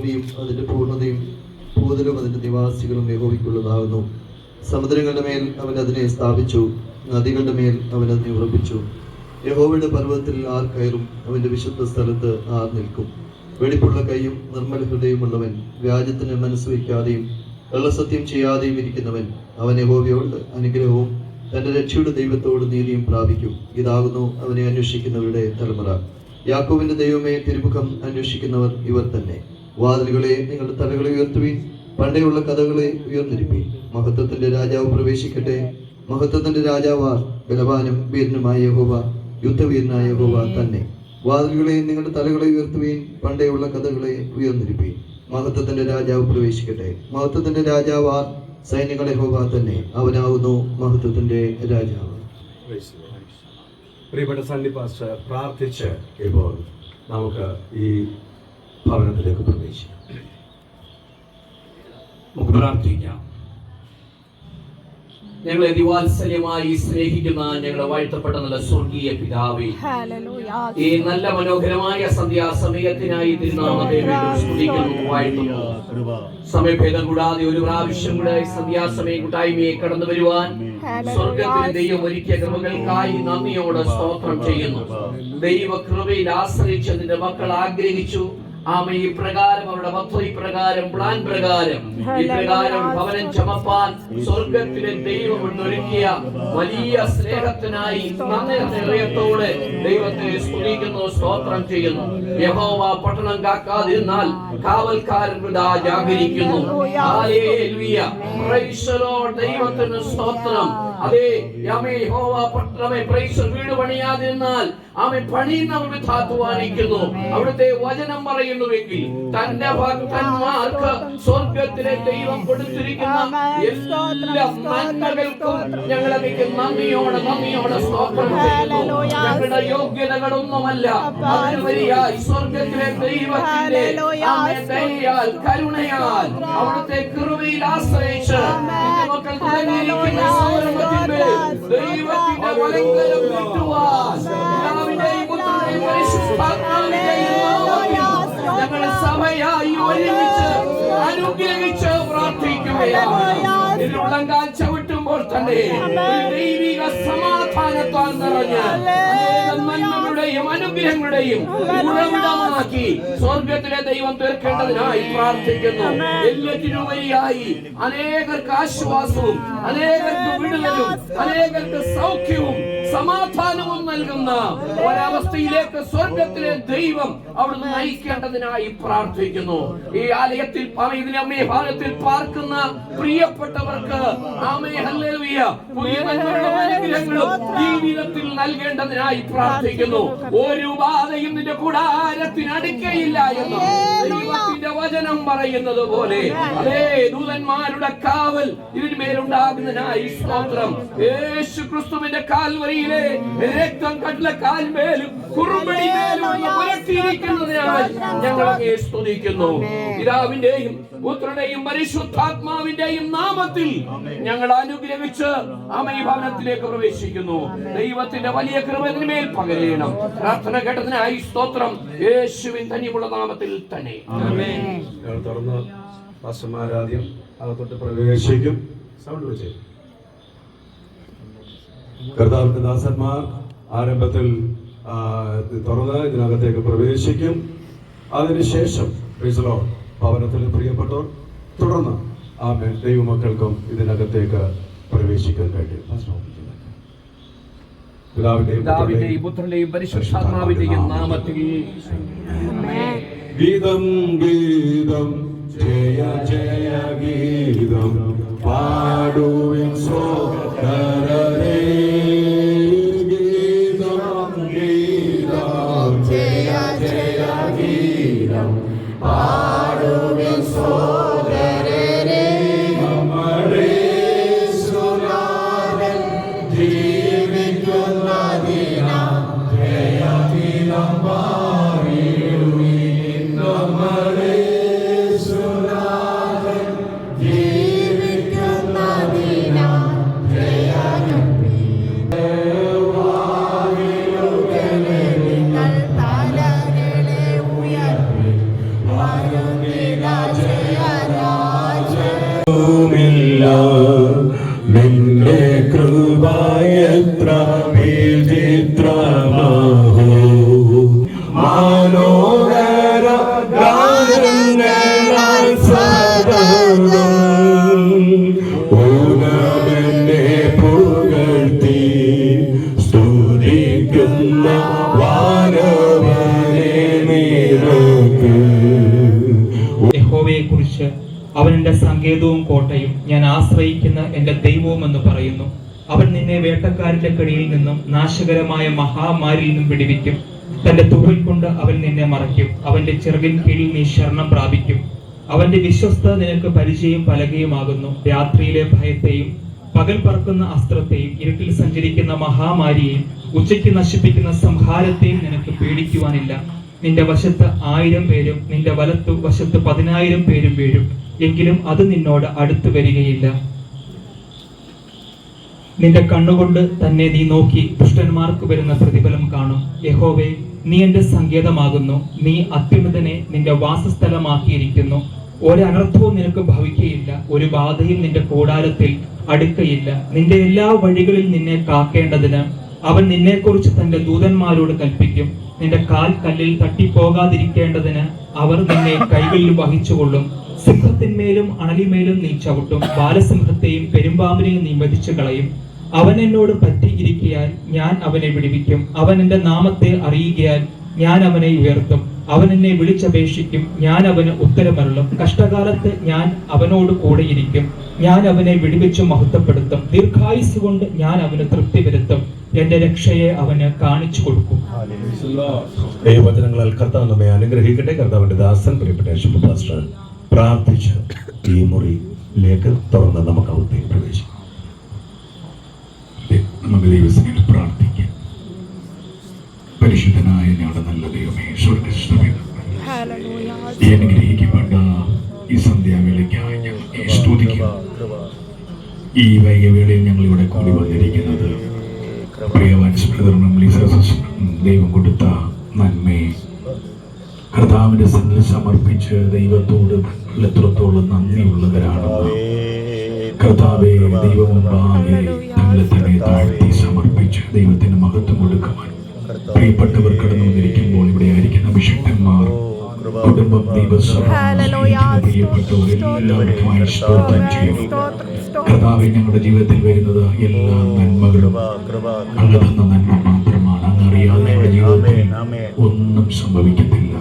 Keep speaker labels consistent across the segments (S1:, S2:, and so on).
S1: ഭൂമിയും അതിന്റെ പൂർണതയും ഭൂതലും അതിന്റെ നിവാസികളും യഹോവയ്ക്കുള്ളതാകുന്നു. സമുദ്രങ്ങളുടെ മേൽ അവൻ അതിനെ സ്ഥാപിച്ചു നദികളുടെ മേൽ അവൻ അതിനെ ഉറപ്പിച്ചു. യഹോവയുടെ പർവതത്തിൽ ആർ കയറും അവന്റെ വിശുദ്ധ സ്ഥലത്ത് ആർ നിൽക്കും. വെടിപ്പുള്ള കൈയും നിർമ്മല ഹൃദയമുള്ളവൻ വ്യാജത്തിന് മനസ്സ് വയ്ക്കാതെയും കള്ളസത്യം ചെയ്യാതെയും ഇരിക്കുന്നവൻ അവൻ യഹോവയോട് അനുഗ്രഹവും തന്റെ രക്ഷയുടെ ദൈവത്തോട് നീതിയും പ്രാപിക്കും. ഇതാകുന്നു അവനെ അന്വേഷിക്കുന്നവരുടെ തലമുറ. യാക്കോവിന്റെ ദൈവമേ തിരുമുഖം അന്വേഷിക്കുന്നവർ ഇവർ തന്നെ. വാതിലുകളെ നിങ്ങളുടെ തലകളെ ഉയർത്തുവീൻ. പണ്ടേയുള്ള കഥകളെ ഉയർന്നിരിപ്പീൻ. മഹത്വത്തിന്റെ രാജാവ് പ്രവേശിക്കട്ടെ. മഹത്വത്തിന്റെ രാജാവാർ ബലവാനും വീരനുമായ യഹോവ യുദ്ധവീരനായ യഹോവ തന്നെ. വാതിലുകളെ നിങ്ങളുടെ തലകളെ ഉയർത്തുവീൻ. പണ്ടേയുള്ള കഥകളെ ഉയർന്നിരിപ്പീൻ. മഹത്വത്തിന്റെ രാജാവ് പ്രവേശിക്കട്ടെ. മഹത്വത്തിന്റെ രാജാവാർ സൈന്യങ്ങളെ യഹോവ തന്നെ അവനാവുന്നു. മഹത്വത്തിന്റെ രാജാവ്.
S2: പ്രിയപ്പെട്ട സണ്ണി പാസ്റ്റർ പ്രാർത്ഥിച്ച് ഇപ്പോൾ നമുക്ക് ഈ ഭവനത്തിലേക്ക് പ്രവേശിക്കാം
S3: നമുക്ക് പ്രാർത്ഥിക്കാം. ഞങ്ങളെ ദിവാത്സല്യമായി സ്നേഹിക്കുന്ന ഞങ്ങളെ വാഴ്ത്തപ്പെട്ട നല്ല സ്വർഗീയ പിതാവേ. ഈ നല്ല മനോഹരമായ സന്ധ്യാസമയത്തിനായി തിരുനാമത്തെ വീണ്ടും സ്തുതിക്കുന്നു വാഴ്ത്തുന്നു. സമയഭേദം കൂടാതെ ഒരു പ്രാവശ്യം കൂടെ സന്ധ്യാസമയം സന്ധ്യാസമയ കൂട്ടായ്മയെ കടന്നു വരുവാൻ സ്വർഗത്തിന് ദൈവം ഒരുക്കിയ കൃപകൾക്കായി നന്ദിയോടെ സ്തോത്രം ചെയ്യുന്നു. ദൈവ കൃപയിൽ ആശ്രയിച്ചതിന്റെ മക്കൾ ആഗ്രഹിച്ചു. ആമ ഈ പ്രകാരം അവരുടെ പദ്ധതി പ്രകാരം പ്ലാൻ പ്രകാരം ഈ പ്രകാരം ഭവനം ചമപ്പാൻ സ്വർഗത്തിലെ ദൈവം ഒരുക്കിയ വലിയ സ്നേഹത്തിനായി നന്ദി ഹൃദയത്തോടെ ദൈവത്തെ സ്തുതിക്കുന്നു സ്തോത്രം ചെയ്യുന്നു. യഹോവ പട്ടണം കാക്കാതിരുന്നാൽ കാവൽക്കാരൻ വിടാ ജാഗരിക്കുന്നു. ദൈവത്തിന് സ്തോത്രം. അതെ യമേ യഹോവ പട്ടണമേ പ്രൈസ് വീട് പണിയാതിരുന്നാൽ ആമേ പണിയുന്നവർ കാത്തുവാനിക്കുന്നു അവിടുത്തെ വചനം പറയുന്നുവെങ്കിൽ തന്റെ ഭക്തന്മാർക്ക് സ്വർഗത്തിലെ ദൈവം കൊടുത്തിരിക്കുന്ന എല്ലാ നന്മകൾക്കും ഞങ്ങൾ അതിക്ക് നന്ദിയോടെ നന്ദിയോടെ സ്തോത്രം ചെയ്യുന്നു ഞങ്ങളുടെ യോഗ്യതകളൊന്നുമല്ല. അതിനുപരിയായി സ്വർഗത്തിലെ ദൈവത്തിന്റെ ദയയാൽ കരുണയാൽ അവിടുത്തെ കൃപയിൽ ആശ്രയിച്ച് മക്കൾ തുടങ്ങിയിരിക്കുന്ന ദൈവത്തിന്റെ വലങ്കരം കിട്ടുവാൻ പരിശുദ്ധാത്മാവിന്റെയും സഭയായി ഒരുമിച്ച് അനുഗ്രഹിച്ച് പ്രാർത്ഥിക്കുകയാണ്. ഇതിലുള്ളങ്കാൽ ചവിട്ടുമ്പോൾ തന്നെ ദൈവിക സമാധാനത്താൽ നിറഞ്ഞ് നന്മകളുടെയും അനുഗ്രഹങ്ങളുടെയും ഉറവിടമാക്കി സ്വർഗത്തിലെ ദൈവം തീർക്കേണ്ടതിനായി പ്രാർത്ഥിക്കുന്നു. എല്ലാറ്റിനുപരിയായി അനേകർക്ക് ആശ്വാസവും അനേകർക്ക് വിടുതലും അനേകർക്ക് സൗഖ്യവും സമാധാനവും നൽകുന്ന ഒരവസ്ഥയിലേക്ക് സ്വർഗത്തിലെ ദൈവം അവിടുന്ന് നയിക്കേണ്ടതിനായി പ്രാർത്ഥിക്കുന്നു. ഈ ആലയത്തിൽ അമ്മേ ഭാഗത്തിൽ പാർക്കുന്ന പ്രിയപ്പെട്ടവർക്ക് ജീവിതത്തിൽ നൽകേണ്ടതിനായി പ്രാർത്ഥിക്കുന്നു. ഒരു ബാധയും നിന്റെ കൂടാരത്തിന് അടുക്കയില്ല എന്ന് ദൈവത്തിന്റെ വചനം പറയുന്നത് പോലെ. അതേ ദൂതന്മാരുടെ കാവൽ ഇതിന്മേലുണ്ടാകുന്നതിനായി സ്തോത്രം. യേശു ക്രിസ്തുവിന്റെ കാൽവരിയിലെ രക്തം കട്ടില കാൽമേലും കുറുമ്പടിമേലും പുരട്ടിയിരിക്കുന്നതിനാൽ ഞങ്ങൾ അങ്ങേ സ്തുതിക്കുന്നു. പിതാവിന്റെയും പുത്രനെയും പരിശുദ്ധാത്മാവിന്റെയും നാമത്തിൽ ഞങ്ങൾ അനുഗ്രഹിച്ച് അമയ ഭവനത്തിലേക്ക് പ്രവേശിക്കുന്നു ദൈവത്തിന്റെ വലിയ കൃപതിന്മേൽ പകരേണം. പ്രാർത്ഥന കേട്ടതിനായി സ്തോത്രം. യേശുവിൻ തനിയുള്ള നാമത്തിൽ തന്നെ.
S2: ഞങ്ങൾ തുറന്ന് ആദ്യം അകത്തോട്ട് പ്രവേശിക്കും. സൗണ്ട് വെച്ചേ കർത്താവിന്റെ ദാസന്മാർ ആരംഭത്തിൽ ആ, തുറന്ന് ഇതിനകത്തേക്ക് പ്രവേശിക്കും. അതിനുശേഷം Lord, ഭവനത്തിൽ പ്രിയപ്പെട്ടവർ തുടർന്ന് ആമേ ദൈവമക്കൾക്കും ഇതിനകത്തേക്ക് പ്രവേശിക്കാൻ കഴിയും പിതാവിന്റെയും
S3: പുത്രന്റെയും പരിശുദ്ധാത്മാവിന്റെയും നാമത്തിൽ
S2: ഗീതം ഗീതം ജയ ജയ ഗീതം. പാടുവിൻ സോദരരേ കൃപയത്ര വിചിത്രമാഹോ
S4: അവൻ എന്റെ സങ്കേതവും കോട്ടയും ഞാൻ ആശ്രയിക്കുന്ന എന്റെ ദൈവവും എന്ന് പറയുന്നു. അവൻ നിന്നെ വേട്ടക്കാരന്റെ കടിയിൽ നിന്നും നാശകരമായ മഹാമാരിയിൽ നിന്നും പിടിവിക്കും തന്റെ തുകൽ കൊണ്ട് അവൻ നിന്നെ മറയ്ക്കും. അവന്റെ ചെറുകിൻ കീഴിൽ നീ ശരണം പ്രാപിക്കും. അവന്റെ വിശ്വസ്ത നിനക്ക് പരിചയം പലകയുമാകുന്നു. രാത്രിയിലെ ഭയത്തെയും പകൽ പറക്കുന്ന അസ്ത്രത്തെയും ഇരുട്ടിൽ സഞ്ചരിക്കുന്ന മഹാമാരിയെയും ഉച്ചയ്ക്ക് നശിപ്പിക്കുന്ന സംഹാരത്തെയും നിനക്ക് പേടിക്കുവാനില്ല. നിന്റെ വശത്ത് ആയിരം പേരും നിന്റെ വലത്തു വശത്ത് പതിനായിരം പേരും വീഴും. എങ്കിലും അത് നിന്നോട് അടുത്തു വരികയില്ല. നിന്റെ കണ്ണുകൊണ്ട് തന്നെ നീ നോക്കി ദുഷ്ടന്മാർക്ക് വരുന്ന പ്രതിഫലം കാണും. യഹോവെ നീ എന്റെ സങ്കേതമാകുന്നു. നീ അത്യുന്നതനെ നിന്റെ വാസസ്ഥലമാക്കിയിരിക്കുന്നു. ഒരനർത്ഥവും നിനക്ക് ഭവിക്കയില്ല. ഒരു ബാധയും നിന്റെ കൂടാരത്തിൽ അടുക്കയില്ല. നിന്റെ എല്ലാ വഴികളിൽ നിന്നെ കാക്കേണ്ടതിന് അവൻ നിന്നെക്കുറിച്ച് തന്റെ ദൂതന്മാരോട് കൽപ്പിക്കും. നിന്റെ കാൽ കല്ലിൽ തട്ടിപ്പോകാതിരിക്കേണ്ടതിന് അവർ നിന്നെ കൈകളിൽ വഹിച്ചുകൊള്ളും. സിംഹത്തിന്മേലും അണലിമേലും നീ ചവിട്ടും. ബാലസിംഹത്തെയും പെരുമ്പാമ്പിനെയും നീ മതിച്ചു കളയും. അവൻ എന്നോട് പറ്റിയിരിക്കയാൽ ഞാൻ അവനെ വിടുവിക്കും. അവൻ എന്റെ നാമത്തെ അറിയുകയാൽ ഞാൻ അവനെ ഉയർത്തും. അവൻ എന്നെ വിളിച്ചപേക്ഷിക്കും ഞാൻ അവന് ഉത്തരമരുളും. കഷ്ടകാലത്ത് ഞാൻ അവനോട് കൂടെയിരിക്കും ഞാൻ അവനെ വിടുവിച്ചു മഹത്വപ്പെടുത്തും. ദീർഘായുസ് കൊണ്ട് ഞാൻ അവന് തൃപ്തി വരുത്തും. എന്റെ രക്ഷയെ അവന് കാണിച്ചു കൊടുക്കും.
S2: ദൈവവചനങ്ങളാൽ കർത്താവ് നമ്മെ അനുഗ്രഹിക്കട്ടെ. കർത്താവിന്റെ ദാസൻ പ്രിയപ്പെട്ട പാസ്റ്റർ പ്രാർത്ഥിച്ച് ഈ മുറിയിലേക്ക് തുറന്ന് നമുക്ക് അകത്തേക്ക് പ്രവേശിക്കാം.
S5: നമുക്ക് ദൈവസേനയിൽ പ്രാർത്ഥിക്കാം. പരിശുദ്ധനായ ഞങ്ങളുടെ നല്ല ദൈവമേ സ്വർഗസ്ഥമേ ഈ അനുഗ്രഹിക്കപ്പെട്ട ഈ സന്ധ്യാവേളയ്ക്കായി ഞങ്ങൾ സ്തുതിക്കുന്നു. ഈ വൈകവേളയിൽ ഞങ്ങൾ ഇവിടെ കൂടി വന്നിരിക്കുന്നത് ദൈവം കൊടുത്ത നന്മയെ കർത്താവിന്റെ സന്നിധി സമർപ്പിച്ച് ദൈവത്തോട് എത്രത്തോളം നന്ദിയുള്ളവരാണെന്ന് കർത്താവെ ദൈവമുമ്പാകെ തങ്ങളെ തന്നെ താഴ്ത്തി സമർപ്പിച്ച് ദൈവത്തിന് മഹത്വം കൊടുക്കുവാൻ പ്രിയപ്പെട്ടവർ കടന്നു വന്നിരിക്കുമ്പോൾ ഇവിടെ ആയിരിക്കുന്ന അഭിഷക്തന്മാർ കുടുംബം എല്ലാവർക്കുമായി സ്തോത്രം ഞങ്ങളുടെ ജീവിതത്തിൽ വരുന്നത് എല്ലാ നന്മകളും അങ്ങ് തന്ന നന്മ മാത്രമാണ്. അങ്ങ് അറിയാതെ ഞങ്ങളുടെ ജീവിതത്തിൽ ഒന്നും സംഭവിക്കത്തില്ല.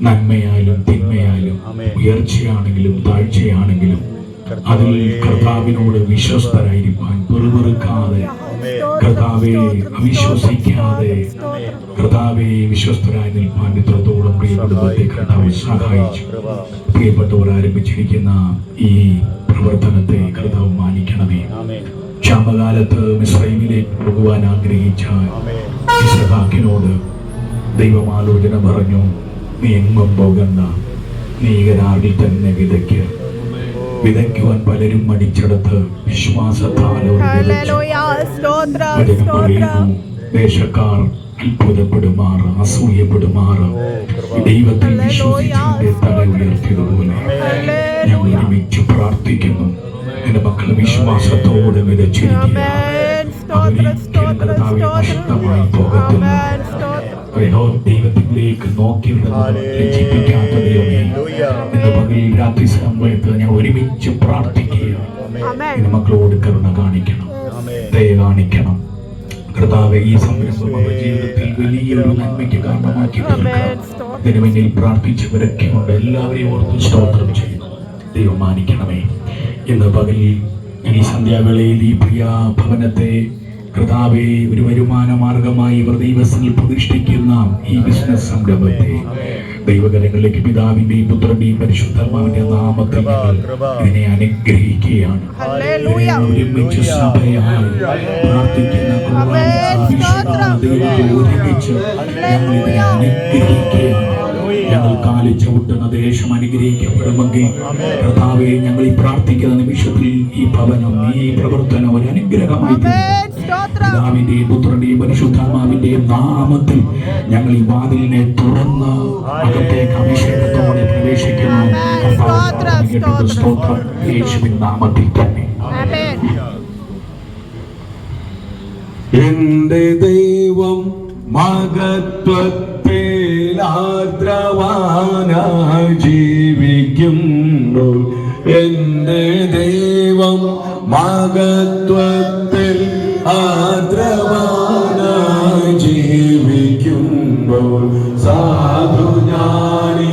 S5: നന്മയായാലും തിന്മയായാലും ഉയർച്ചയാണെങ്കിലും താഴ്ചയാണെങ്കിലും അതിൽ കർത്താവിനോട് വിശ്വസ്തരായിരിക്കാൻ പെറുപെറുക്കാതെ കർത്താവെ അവിശ്വസിക്കാതെ കർത്താവെ വിശ്വസ്തരായി നിൽപ്പാൻ ഇത്രത്തോളം പ്രിയപ്പെടുമ്പത്തെ കർത്താവ് സഹായിച്ചു. പ്രിയപ്പെട്ടവർ ആരംഭിച്ചിരിക്കുന്ന ഈ പ്രവർത്തനത്തെ കർത്താവ് മാനിക്കണമേ. ക്ഷാമകാലത്ത് മിശ്രൈമിലേക്ക് പോകുവാൻ ആഗ്രഹിച്ച ഇസ്ഹാക്കിനോട് ദൈവമാലോചന പറഞ്ഞു നീ എങ്ങും പോകണ്ട. നീ ഗരാറിൽ തന്നെ വിതയ്ക്ക്. വിതയ്ക്കുവാൻ പലരും മടിച്ചെടുത്ത് വിശ്വാസത്താൽ അവർ
S6: സ്തോത്രം സ്തോത്രം
S5: പറയുന്നു ദേശക്കാർ അത്ഭുതപ്പെടുമാറ് അസൂയപ്പെടുമാറ്. ദൈവത്തിൽ വിശ്വസിച്ചതിന്റെ തല ഉയർത്തിയതുപോലെ ഞങ്ങൾ ഒരുമിച്ച് പ്രാർത്ഥിക്കുന്നു. എന്റെ മക്കൾ വിശ്വാസത്തോടെ വിതച്ചിരിക്കുക.
S6: ആമേൻ. സ്തോത്രം സ്തോത്രം
S5: കർത്താവെ നഷ്ടമായി
S6: സ്തോത്രം ആമേൻ സ്തോത്രം.
S5: യഹോവ ദൈവത്തിലേക്ക് നോക്കി ദൈവമേ. രാത്രി സമയത്ത് ഞാൻ ഒരുമിച്ച് പ്രാർത്ഥിക്കുക. എന്റെ മക്കളോട് കരുണ കാണിക്കണം. ദയ കാണിക്കണം. കർത്താവ് ഈ സംരംഭം ജീവിതത്തിൽ വലിയൊരു നന്മയ്ക്ക് കാരണമാക്കി അതിനു വേണ്ടി പ്രാർത്ഥിച്ചവരൊക്കെ ഉണ്ട്. എല്ലാവരെയും ഓർത്ത് സ്തോത്രം ചെയ്യുന്നു. ദൈവം മാനിക്കണമേ. ഇന്ന് പകലിൽ ഈ സന്ധ്യാവേളയിൽ ഈ പ്രിയ ഭവനത്തെ കർത്താവെ ഒരു വരുമാന മാർഗമായി ഇവർ പ്രതിഷ്ഠിക്കുന്ന ഈ ബിസിനസ് സംരംഭത്തെ ദൈവകരങ്ങളിലേക്ക് പിതാവിന്റെയും പുത്രന്റെയും പരിശുദ്ധമാവിന്റെ നാമത്തിൽ ഇതിനെ അനുഗ്രഹിക്കുകയാണ്. ഒരുമിച്ച് സഭയായി പ്രാർത്ഥിക്കുന്ന ഒരുമിച്ച് ഞങ്ങൾ ഇതിനെ അനുഗ്രഹിക്കുകയാണ്. ഞങ്ങൾ കാലി ചവിട്ടുന്ന ദേശം അനുഗ്രഹിക്കപ്പെടുമെങ്കിൽ കർത്താവെ ഞങ്ങൾ ഈ പ്രാർത്ഥിക്കുന്ന നിമിഷത്തിൽ ഈ ഭവനം ഈ പ്രവർത്തനം ഒരു അനുഗ്രഹമായി പിതാവിന്റെയും പുത്രന്റെയും പരിശുദ്ധാത്മാവിന്റെയും നാമത്തിൽ ഞങ്ങൾ ഈ വാതിലിനെ തുറന്ന് അകത്തേക്ക് അഭിഷേകത്തോടെ പ്രവേശിക്കുന്നു.
S6: സ്തോത്രം,
S5: യേശുവിൻ നാമത്തിൽ തന്നെ.
S6: ആമേൻ.
S2: എന്റെ ദൈവം മഹത്വത്തിൽ ആർദ്രവാനായി ജീവിക്കുന്നു. എന്റെ ദൈവം മഹത്വത്തിൽ ആർദ്രവാനായി ജീവിക്കുമ്പോൾ സാധു ഞാനീ